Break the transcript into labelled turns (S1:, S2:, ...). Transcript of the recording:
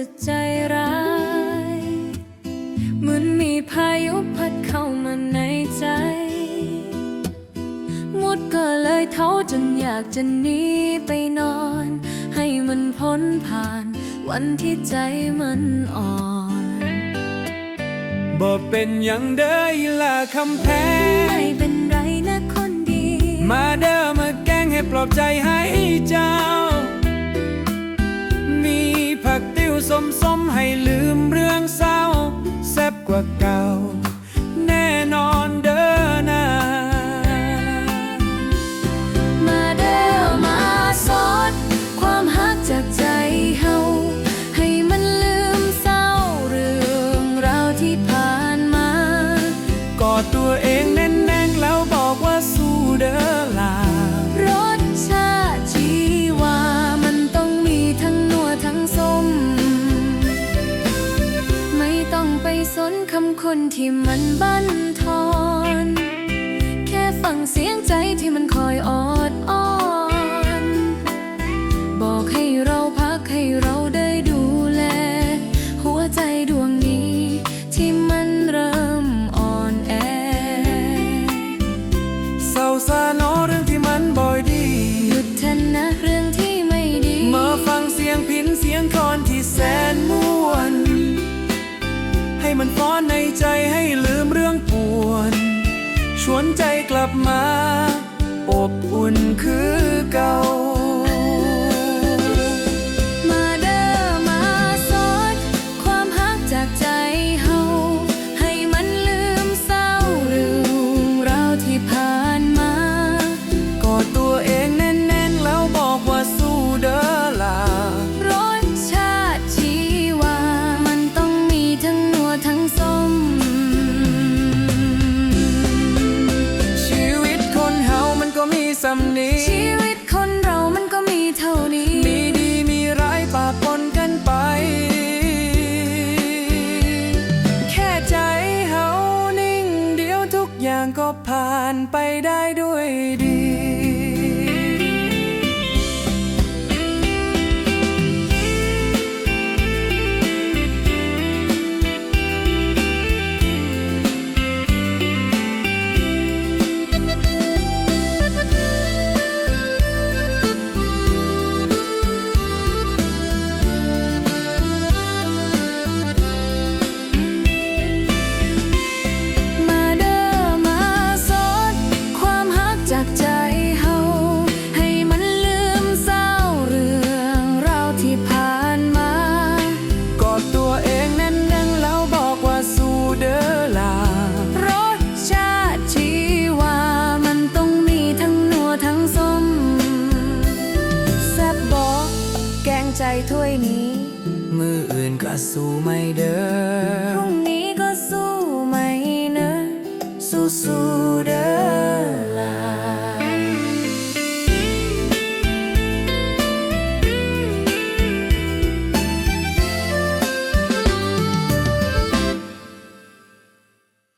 S1: จะใจร้าย เหมือนมีพายุพัดเข้ามาในใจ มุดก็เลยเท้าจนอยากจะหนีไปนอน ให้มันพ้นผ่านวันที่ใจมันอ่อน
S2: บ่เป็นหยังเด้ออีหลาคำแพง
S1: ไม่เป็นไรนะคนดี
S2: มาเด้อมาแกล้งให้ปลอบใจให้ สมให้ลืมเรื่องเศร้าแซ่บกว่าเก่า น
S1: ที่มั
S2: นบั่
S1: นทอน แค่ฟังเสียงใจที่มันคอยออดอ้อน บอกให้เราพักให้เราได้ดูแล หัวใจดวงนี้ที่มันเริ่มอ่อนแอ
S2: เศร้าซาโนเรื่องที่มันบ่อยดี
S1: หยุดเถอะนะเรื่องที่ไม่ดี
S2: มาฟังเสียงพินเสียงคอนที่แสนม่วน ให้มันฟ้อนในใจให้ลืมเรื่องปวน ชวนใจกลับมา อบอุ่นคือเก่า
S1: อ
S2: ย่างก็ผ่านไปได้ด้วยดี
S1: ถ้วยนี้
S2: มืออื่นก็สู้ไม่เด้
S1: พ
S2: อ
S1: รุ่งนี้ก็สู้ไหมเนอะสู้สู้